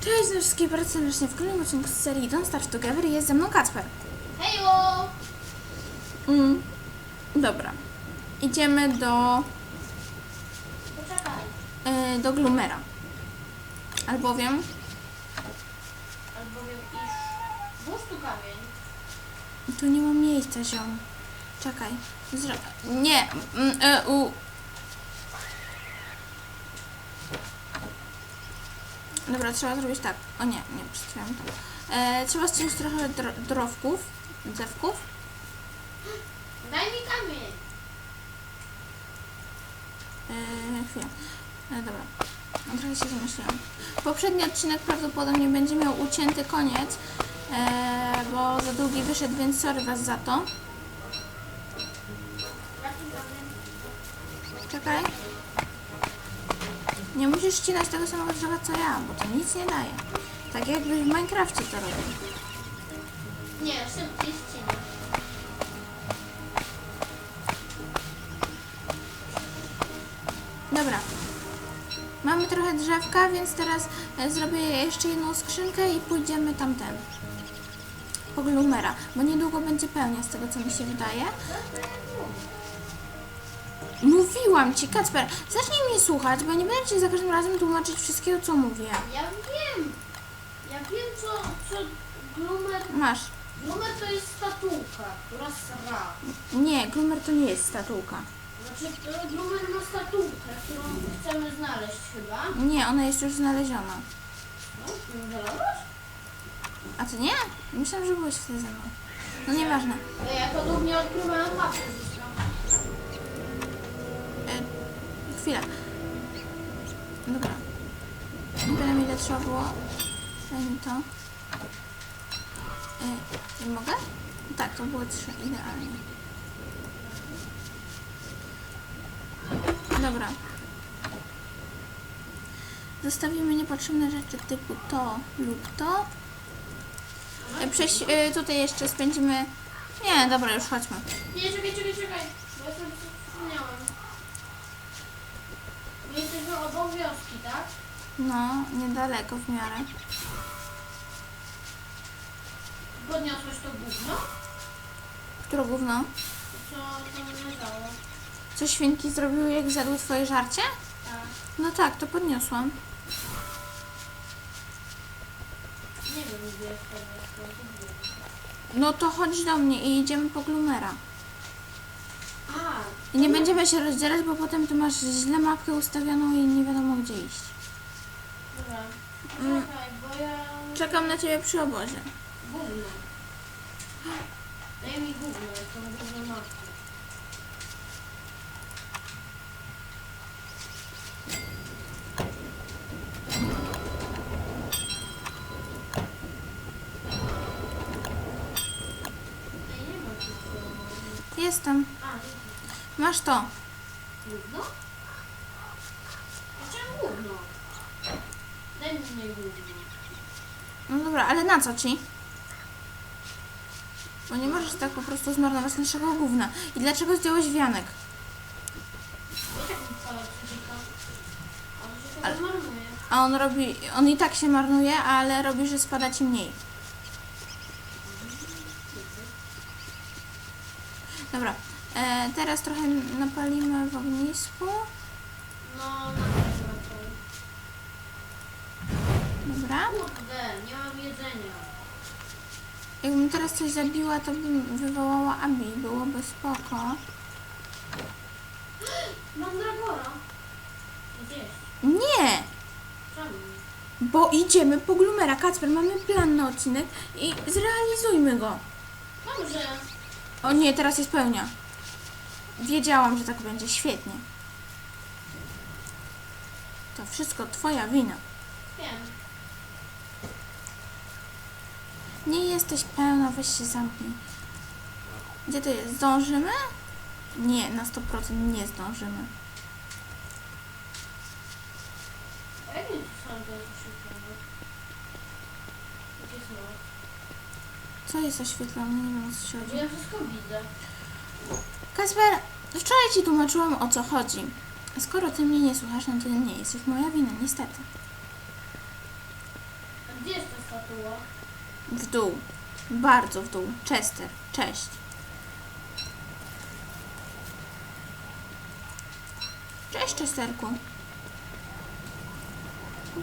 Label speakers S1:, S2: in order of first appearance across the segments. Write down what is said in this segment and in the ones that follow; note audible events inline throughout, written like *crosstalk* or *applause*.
S1: Cześć no wszystkich bardzo serdecznie w kolejnym odcinku z serii Don't Starve Together jest ze mną Kacper.
S2: Hejo!
S1: Mm. Dobra. Idziemy do,
S2: Poczekaj.
S1: y, do Glumera. Albowiem
S2: Albowiem iż... Włóż tu kamień.
S1: tu nie ma miejsca, ziom. Czekaj. Zro... Nie. Mm, e, u... Dobra, trzeba zrobić tak. O nie, nie, przedstawiam to. E, trzeba ściąć trochę dro drowków, drzewków.
S2: Daj mi kamień.
S1: Yy, chwilę. E, dobra. Trochę się zamyśliłam. Poprzedni odcinek prawdopodobnie będzie miał ucięty koniec, e, bo za długi wyszedł, więc sorry was za to. Czekaj. Nie musisz ścinać tego samego drzewa co ja, bo to nic nie daje. Tak jakbyś w Minecrafcie to robił.
S2: Nie, szybciej ścinę.
S1: Dobra. Mamy trochę drzewka, więc teraz e, zrobię jeszcze jedną skrzynkę i pójdziemy tamten. Po Glumera, bo niedługo będzie pełnia z tego co mi się wydaje. Mówiłam ci, Kacper, zacznij mnie słuchać, bo nie będę ci za każdym razem tłumaczyć wszystkiego co mówię.
S2: Ja wiem. Ja wiem co, co Glumer...
S1: Masz.
S2: Glumer to jest statułka, która sra.
S1: Nie, Glumer to nie jest statułka.
S2: Znaczy, to Glumer ma statułkę, którą chcemy znaleźć chyba.
S1: Nie, ona jest już znaleziona.
S2: No, znalazłaś?
S1: A ty nie? Myślałam, że byłeś wtedy ze mną. No nieważne.
S2: Ej, Ja podobnie odkrywałem mapę zresztą.
S1: E, chwilę. Dobra. Nie wiem ile trzeba było. Mi to. E, mogę? Tak, to było trzy. Idealnie. Dobra. Zostawimy niepotrzebne rzeczy typu to lub to. E, Prześ, e, tutaj jeszcze spędzimy... Nie, dobra, już chodźmy.
S2: Nie, czekaj, czekaj, czekaj. Bo ja sobie coś obok wioski, tak?
S1: No, niedaleko w miarę.
S2: Podniosłeś to gówno?
S1: Które gówno?
S2: Co tam leżało?
S1: Co świnki zrobiły, jak zjadły twoje żarcie?
S2: Tak.
S1: No tak, to podniosłam.
S2: Nie wiem, gdzie jest to.
S1: No to chodź do mnie i idziemy po Glumera.
S2: A,
S1: I nie będziemy się rozdzielać, bo potem ty masz źle mapkę ustawioną i nie wiadomo gdzie iść.
S2: dobra.
S1: Mm.
S2: Czekaj, bo ja...
S1: Czekam na ciebie przy obozie.
S2: Gówno. Daj mi gówno, jestem gówno matki.
S1: Jestem. Masz to.
S2: gówno? Ja chciałam gówno. Daj mi mnie gówno.
S1: No dobra, ale na co ci? Bo nie możesz tak po prostu zmarnować naszego gówna. I dlaczego zdjąłeś wianek? Ale-. A on robi, on i tak się marnuje, ale robi, że spada ci mniej. Dobra, e, teraz trochę napalimy w ognisku.
S2: No, na pewno raczej.
S1: Dobra.
S2: Kurde, nie mam jedzenia.
S1: Jakbym teraz coś zabiła, to bym wywołała Abi. Byłoby spoko. *gasps*
S2: Mam dragora. Gdzieś.
S1: Nie!
S2: Czemu?
S1: Bo idziemy po Glumera. Kacper, mamy plan na odcinek i zrealizujmy go.
S2: Dobrze.
S1: O nie, teraz jest pełnia. Wiedziałam, że tak będzie. Świetnie. To wszystko twoja wina.
S2: Wiem.
S1: Nie jesteś pełna, weź się zamknij. Gdzie to jest? Zdążymy? Nie, na 100% nie zdążymy.
S2: Jak nie są to oświetlone? Gdzie są?
S1: Co jest oświetlone? Nie wiem co się chodzi.
S2: ja wszystko widzę.
S1: Kasper, wczoraj ci tłumaczyłam o co chodzi. Skoro ty mnie nie słuchasz, no to nie jest już moja wina, niestety.
S2: statua?
S1: W dół. Bardzo w dół. Chester. Cześć. Cześć, Chesterku.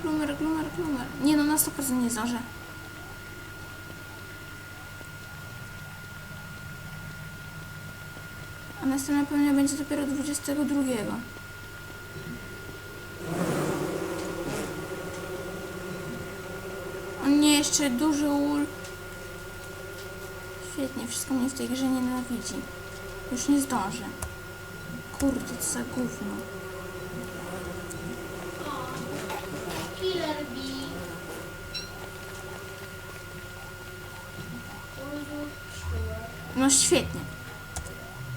S1: Glumer, glumer, glumer. Nie no, na 100% nie zdążę. Następna pełnia będzie dopiero 22. O nie, jeszcze duży ul. Świetnie, wszystko mnie w tej grze nienawidzi. Już nie zdążę. Kurde, co za gówno.
S2: Killer Bee.
S1: No świetnie.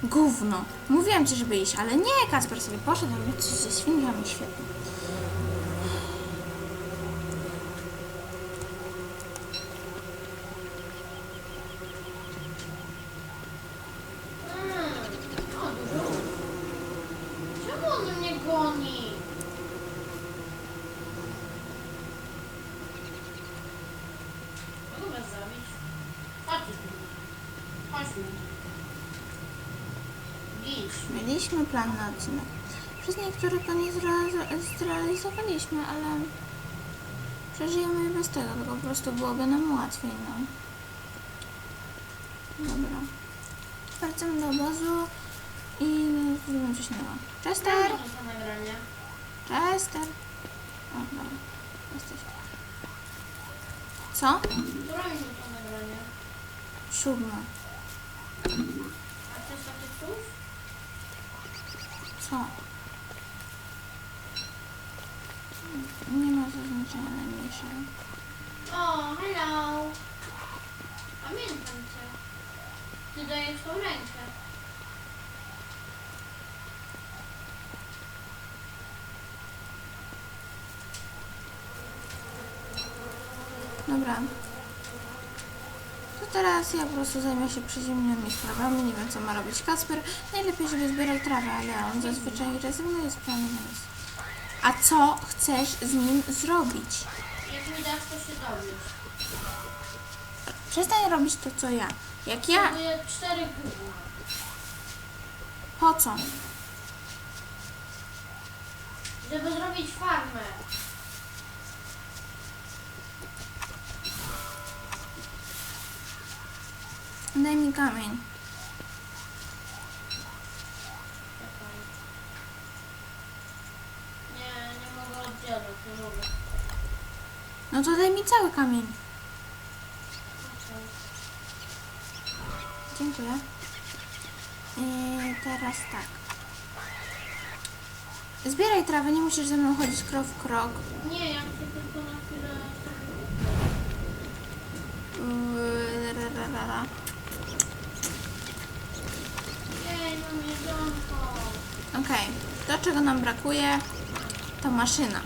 S1: Gówno. Mówiłam ci, żeby iść, ale nie, Kasper sobie poszedł, robić coś ze świniami, świetnie.
S2: Mm, o, dużo. Czemu on mnie goni? Mogę was zabić? Chodźcie tu. Chodź tu. Gidź.
S1: Mieliśmy plan na odcinek. Przez niektóre to nie zrealizo- zrealizowaliśmy, ale przeżyjemy bez tego, tylko po prostu byłoby nam łatwiej, no. Dobra. Wracamy do obozu i zrobimy coś nowego. Chester! Chester! O, dobra. Jesteś. Co? Siódma.
S2: A chcesz takie coś?
S1: Co? Nie ma zaznaczenia najmniejszego.
S2: O, hello. Pamiętam cię. Ty dajesz tą rękę.
S1: Dobra. Teraz ja po prostu zajmę się przyziemnymi sprawami. Nie wiem, co ma robić Kasper. Najlepiej, żeby zbierał trawę, ale on zazwyczaj rezygnuje z planu, więc... A co chcesz z nim zrobić?
S2: Jak mi dasz, to się dowiesz.
S1: Przestań robić to, co ja. Jak ja...
S2: Potrzebuję cztery gówna.
S1: Po co?
S2: Żeby zrobić farmę.
S1: Daj mi kamień.
S2: Nie, nie mogę oddzielać, nie mogę.
S1: No to daj mi cały kamień. Dziękuję. I teraz tak. Zbieraj trawę, nie musisz ze mną chodzić krok w krok.
S2: Nie, ja chcę tylko na chwilę
S1: Yy, to czego nam brakuje to maszyna.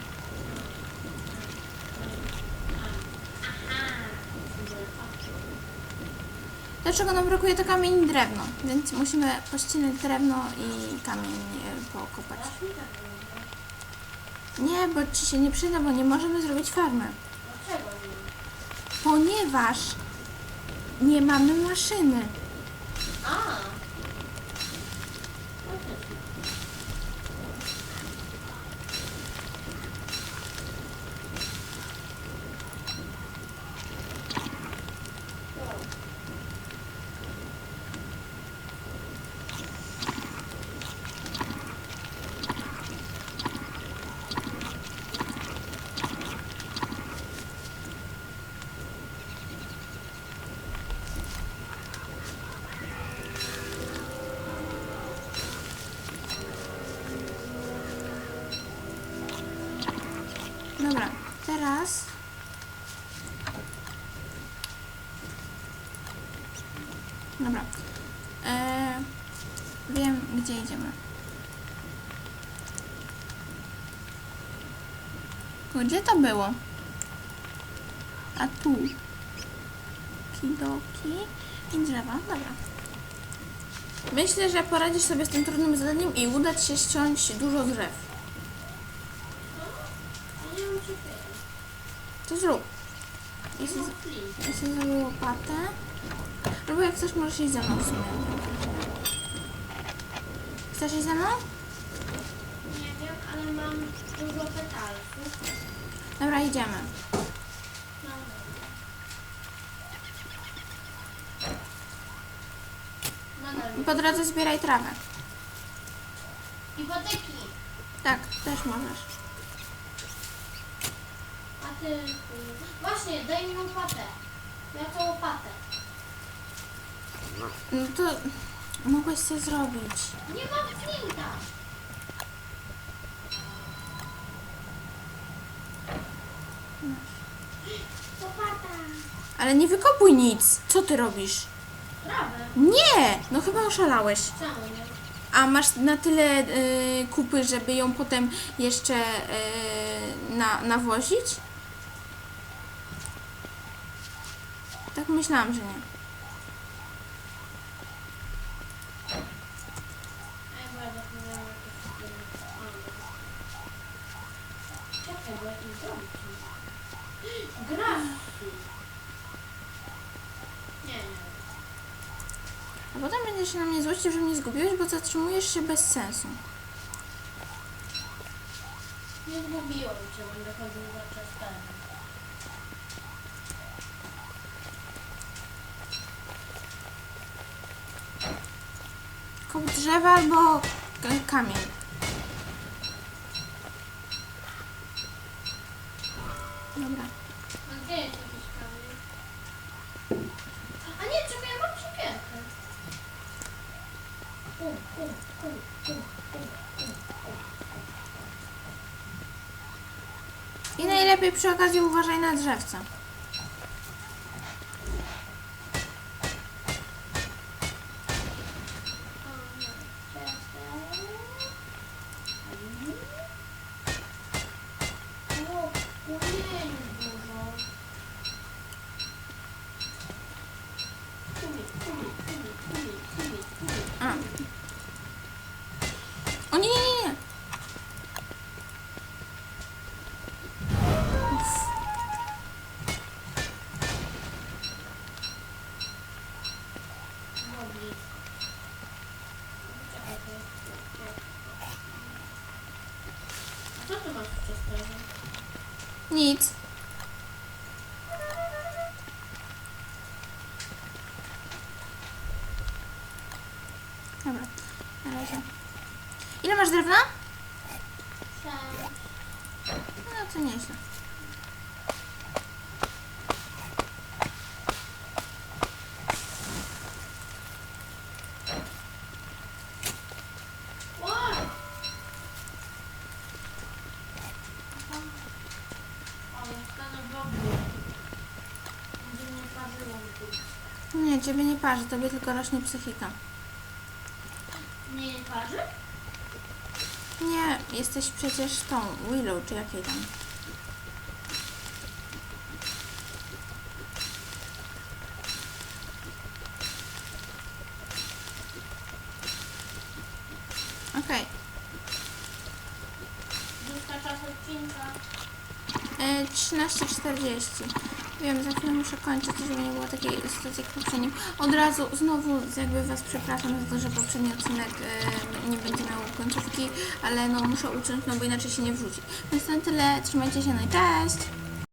S1: To czego nam brakuje to kamień i drewno, więc musimy pościnać drewno i kamień e, pokopać. Nie, bo ci się nie przyda, bo nie możemy zrobić farmy.
S2: Dlaczego nie?
S1: Ponieważ nie mamy maszyny. Wiem, gdzie idziemy. Gdzie to było? A tu. Kidoki i drzewa. Dobra. Myślę, że poradzisz sobie z tym trudnym zadaniem i uda Ci się ściąć dużo drzew. To zrób.
S2: No,
S1: ja sobie zrobię łopatę. Albo jak chcesz, możesz iść ze mną w sumie. Chcesz iść ze mną?
S2: Nie wiem, ale mam dużo petalców.
S1: Dobra, idziemy.
S2: No, Nadal
S1: Po drodze zbieraj trawę.
S2: Hipoteki.
S1: Tak, też możesz.
S2: A ty... Właśnie, daj mi łopatę. Ja chcę łopatę.
S1: No to mogłeś sobie zrobić.
S2: Nie mam flinta. Łopata.
S1: Ale nie wykopuj nic. Co ty robisz?
S2: Trawę.
S1: Nie! No chyba oszalałeś.
S2: Czemu nie?
S1: A masz na tyle y, kupy, żeby ją potem jeszcze y, na, nawozić? Tak myślałam, że nie.
S2: Ej, bo ja zapomniałam jakieś... A, dobra. Czekaj, bo ja to zrobić Nie, nie.
S1: A potem będziesz się na mnie złościł, że mnie zgubiłeś, bo zatrzymujesz się bez sensu.
S2: Nie zgubiłem cię, będę chodził za Chesterem.
S1: Koło drzewa albo k- kamień. Dobra.
S2: A gdzie jest jakiś kamień? A nie, czekaj, ja mam siekierkę. Um, um, um, um, um, um, um.
S1: I najlepiej przy okazji uważaj na drzewce.
S2: Co?
S1: Nic. Dobra, na razie. Ile masz drewna?
S2: Cześć.
S1: No to nieźle.
S2: Oj! O, ja stanę w ogóle. Będzie mnie parzyło w dół.
S1: Nie, ciebie nie parzy, tobie tylko rośnie psychika.
S2: Nie parzy?
S1: Nie, jesteś przecież tą Willow, czy jakiej tam. Okej.
S2: Dłużka czas odcinka.
S1: E, 13.40. Wiem, za chwilę muszę kończyć, żeby nie było takiej sytuacji jak poprzednim. Od razu znowu jakby Was przepraszam za to, że poprzedni odcinek nie będzie miał końcówki, ale no muszę uciąć, no bo inaczej się nie wrzuci. Więc na tyle, trzymajcie się, no i cześć!